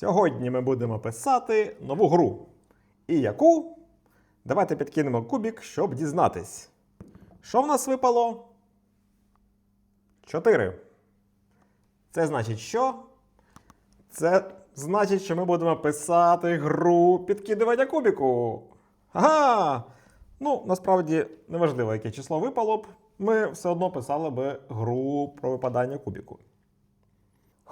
Сьогодні ми будемо писати нову гру. І яку? Давайте підкинемо кубік, щоб дізнатись. Що в нас випало? 4. Це значить що? Це значить, що ми будемо писати гру підкидування кубіку. Ага! Ну, насправді, неважливо, яке число випало б, ми все одно писали би гру про випадання кубіку.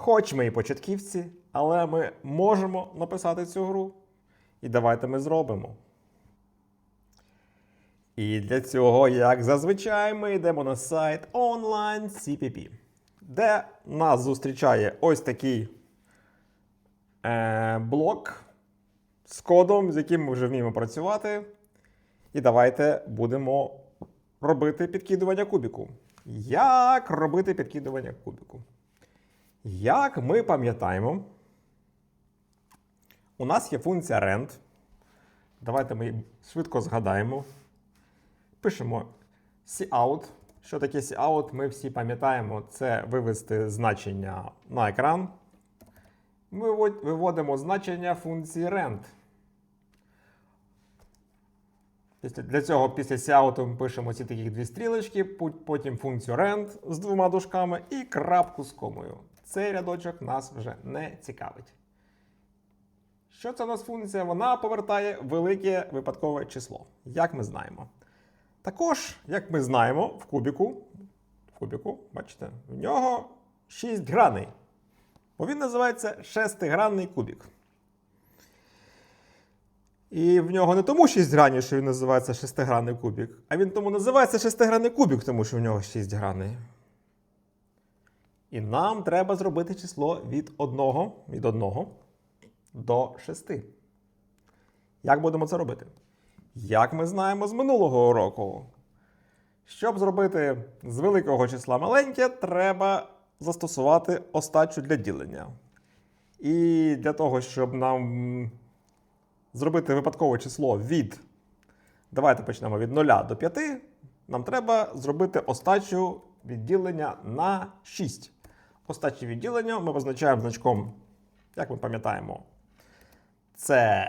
Хоч ми і початківці, але ми можемо написати цю гру. І давайте ми зробимо. І для цього, як зазвичай, ми йдемо на сайт Online CPP, де нас зустрічає ось такий е, блок з кодом, з яким ми вже вміємо працювати. І давайте будемо робити підкидування кубіку. Як робити підкидування кубіку? Як ми пам'ятаємо, у нас є функція rend. Давайте ми швидко згадаємо. Пишемо cout. Що таке cout? Ми всі пам'ятаємо, це вивести значення на екран. Ми виводимо значення функції rend. Для цього після cout ми пишемо ці такі дві стрілочки, потім функцію rend з двома дужками і крапку з комою. Цей рядочок нас вже не цікавить. Що це у нас функція? Вона повертає велике випадкове число, як ми знаємо. Також, як ми знаємо, в кубіку, в кубіку, бачите, в нього 6 граней. Бо він називається шестигранний кубік. І в нього не тому 6 граней, що він називається шестигранний кубік, а він тому називається шестигранний кубік, тому що в нього 6 граней. І нам треба зробити число від 1, від 1 до 6. Як будемо це робити? Як ми знаємо з минулого уроку, щоб зробити з великого числа маленьке, треба застосувати остачу для ділення. І для того, щоб нам зробити випадкове число від. Давайте почнемо від 0 до 5. Нам треба зробити остачу відділення на 6. Остачі відділення ми позначаємо значком, як ми пам'ятаємо, це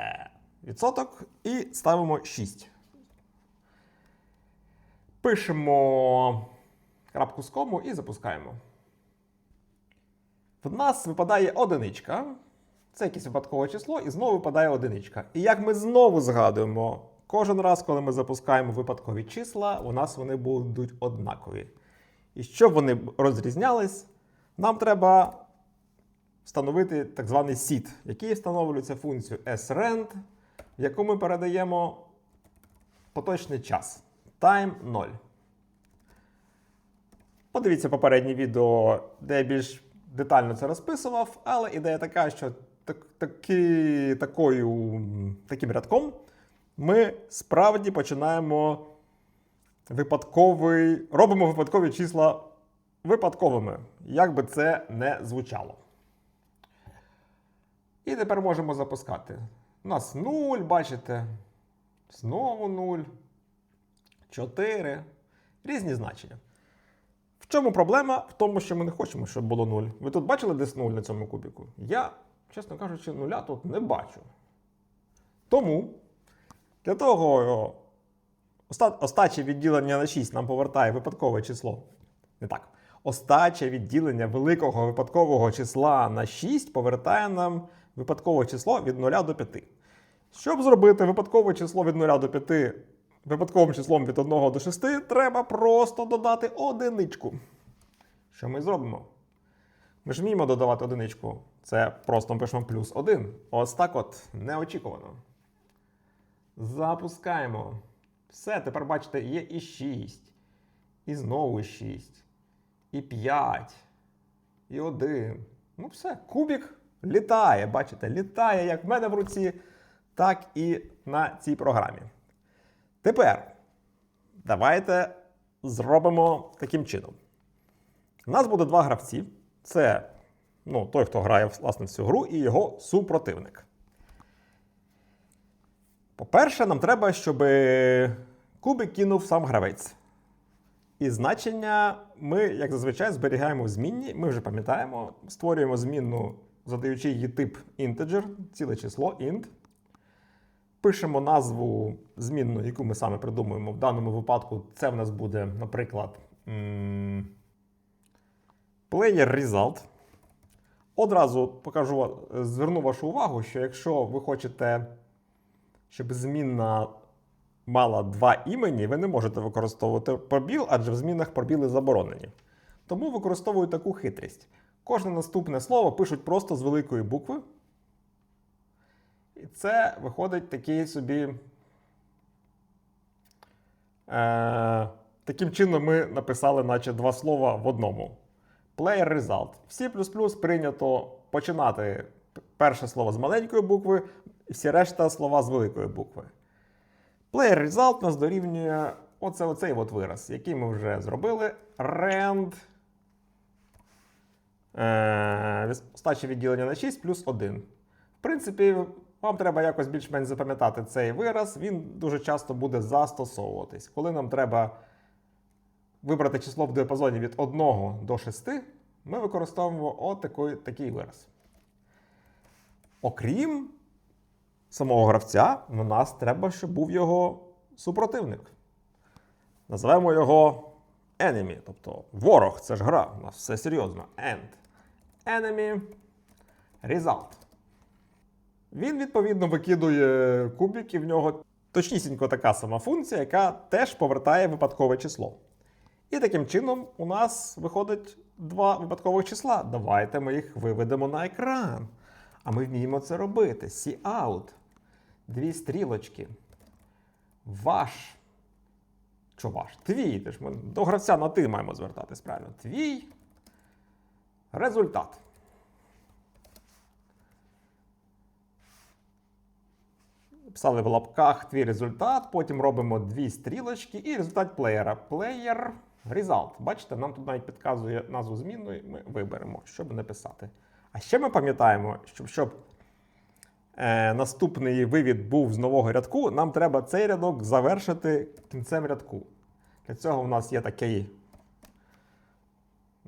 відсоток і ставимо 6. Пишемо крапку з кому і запускаємо. В нас випадає одиничка. Це якесь випадкове число, і знову випадає одиничка. І як ми знову згадуємо, кожен раз, коли ми запускаємо випадкові числа, у нас вони будуть однакові. І щоб вони розрізнялись, нам треба встановити так званий seed, який встановлюється функцією srend, в яку ми передаємо поточний час time 0. Подивіться попереднє відео, де я більш детально це розписував, але ідея така, що так, таки, такою, таким рядком ми справді починаємо випадковий, робимо випадкові числа випадковими, як би це не звучало. І тепер можемо запускати. У нас 0, бачите, знову 0, 4, різні значення. В чому проблема? В тому, що ми не хочемо, щоб було 0. Ви тут бачили десь 0 на цьому кубіку? Я, чесно кажучи, нуля тут не бачу. Тому для того остаче відділення на 6 нам повертає випадкове число. Не так. Остаче відділення великого випадкового числа на 6 повертає нам випадкове число від 0 до 5. Щоб зробити випадкове число від 0 до 5 випадковим числом від 1 до 6, треба просто додати одиничку. Що ми зробимо? Ми ж вміємо додавати одиничку. Це просто ми пишемо плюс 1. Ось так от, неочікувано. Запускаємо. Все, тепер бачите, є і 6, і знову 6, і 5, і 1. Ну все, кубік літає, бачите, літає як в мене в руці, так і на цій програмі. Тепер давайте зробимо таким чином. У нас буде два гравці. Це ну, той, хто грає власне в цю гру, і його супротивник. По-перше, нам треба, щоб кубик кинув сам гравець. І значення ми, як зазвичай, зберігаємо змінні. Ми вже пам'ятаємо, створюємо змінну задаючи її тип integer, ціле число int. Пишемо назву змінну, яку ми саме придумуємо. В даному випадку це в нас буде, наприклад, player result. Одразу покажу, зверну вашу увагу, що якщо ви хочете, щоб змінна мала два імені, ви не можете використовувати пробіл, адже в змінах пробіли заборонені. Тому використовую таку хитрість. Кожне наступне слово пишуть просто з великої букви. І це виходить такий собі. Е, таким чином ми написали, наче два слова в одному. Player result. В C прийнято починати перше слово з маленької букви, і всі решта слова з великої букви. Player result нас дорівнює оце, оцей от вираз, який ми вже зробили. Rand. Е, остачі відділення на 6 плюс 1. В принципі, вам треба якось більш-менш запам'ятати цей вираз. Він дуже часто буде застосовуватись. Коли нам треба вибрати число в діапазоні від 1 до 6, ми використовуємо отакий такий вираз. Окрім самого гравця, в нас треба, щоб був його супротивник. Називаємо його enemy, тобто ворог, це ж гра, у нас все серйозно. End. Enemy result. Він, відповідно, викидує кубик, і в нього точнісінько така сама функція, яка теж повертає випадкове число. І таким чином у нас виходить два випадкових числа. Давайте ми їх виведемо на екран. А ми вміємо це робити. See out. Дві стрілочки. Ваш. Що ваш? Твій. Ти ж ми до гравця на ти маємо звертатись, правильно? Твій результат. Писали в лапках твій результат, потім робимо дві стрілочки і результат плеєра. Player result. Бачите, нам тут навіть підказує назву змінної, ми виберемо, щоб написати. А ще ми пам'ятаємо, що щоб е, наступний вивід був з нового рядку, нам треба цей рядок завершити кінцем рядку. Для цього в нас є такий,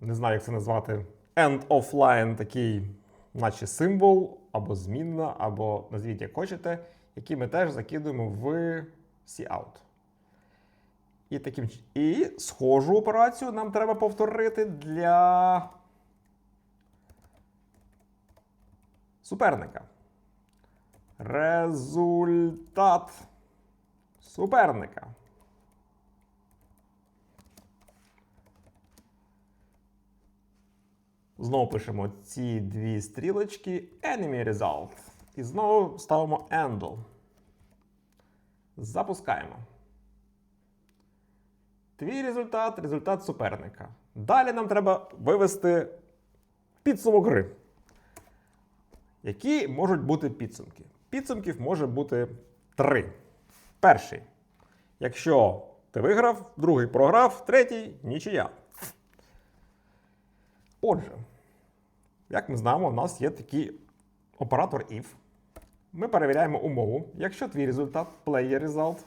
не знаю, як це назвати, end of line, такий, наче символ, або змінна, або назвіть як хочете, який ми теж закидуємо в cout. І, таким, і схожу операцію нам треба повторити для суперника. Результат суперника. Знову пишемо ці дві стрілочки Enemy Result. І знову ставимо Handle. Запускаємо. Твій результат результат суперника. Далі нам треба вивести підсумок гри. Які можуть бути підсумки? Підсумків може бути три. Перший. Якщо ти виграв, другий програв, третій нічия. Отже, як ми знаємо, у нас є такий оператор if. Ми перевіряємо умову. Якщо твій результат, player result,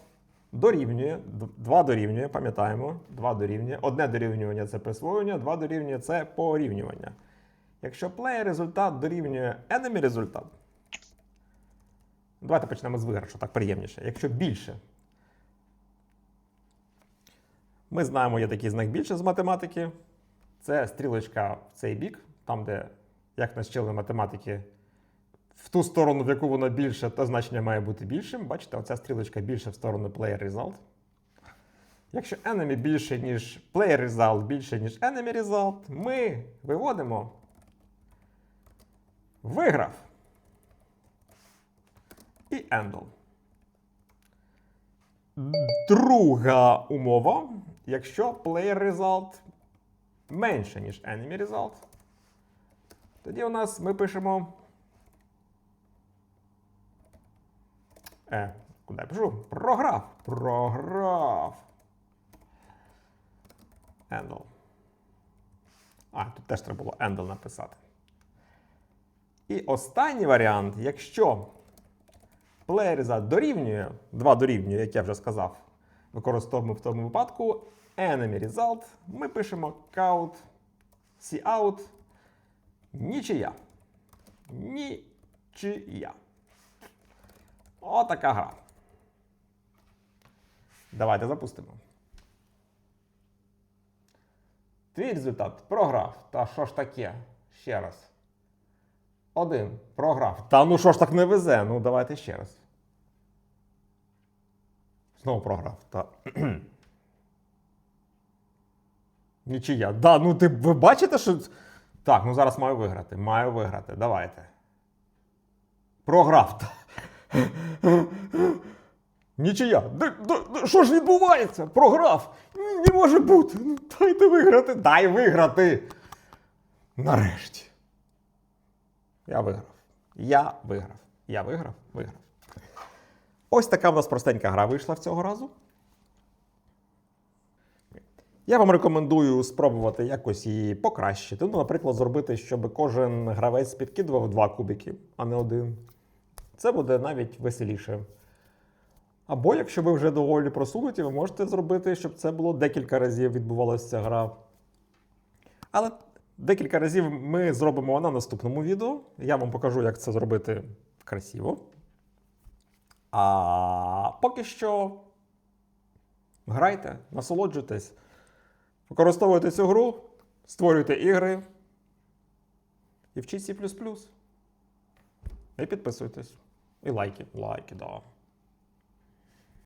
дорівнює, 2 дорівнює, пам'ятаємо, 2 дорівнює. Одне дорівнювання це присвоєння, 2 дорівнює це порівнювання. Якщо player результат дорівнює enemy результат, давайте почнемо з виграшу, так приємніше. Якщо більше, ми знаємо, є такий знак більше з математики. Це стрілочка в цей бік, там, де, як нас вчили математики, в ту сторону, в яку воно більше, то значення має бути більшим. Бачите, оця стрілочка більше в сторону player result. Якщо enemy більше, ніж player result, більше, ніж enemy result, ми виводимо виграв. І endle. Друга умова. Якщо player result менше, ніж enemy result, тоді у нас ми пишемо. Е, куди я пишу? Програв. Програв. Endle. А, тут теж треба було endle написати. І останній варіант, якщо result дорівнює, 2 дорівнює, як я вже сказав, використовуємо в тому випадку enemy result, ми пишемо count, cout, нічия. Нічия. Отака гра. Давайте запустимо. Твій результат програв. Та що ж таке? Ще раз. Один. Програв. Та ну що ж так не везе? Ну давайте ще раз. Знову програв. Та. Нічия. Да, ну ти ви бачите, що. Так, ну зараз маю виграти. Маю виграти. Давайте. Програв. Нічия. Що ж відбувається? Програв. Не може бути. Ну, дайте виграти. Дай виграти. Нарешті. Я виграв. Я виграв. Я виграв, виграв. Ось така в нас простенька гра вийшла в цього разу. Я вам рекомендую спробувати якось її покращити. Ну, наприклад, зробити, щоб кожен гравець підкидував два кубики, а не один. Це буде навіть веселіше. Або, якщо ви вже доволі просунуті, ви можете зробити, щоб це було декілька разів відбувалася ця гра. Але декілька разів ми зробимо на наступному відео. Я вам покажу, як це зробити красиво. А поки що грайте, насолоджуйтесь, використовуйте цю гру, створюйте ігри і вчіть C++. І підписуйтесь. І лайки, лайки, да.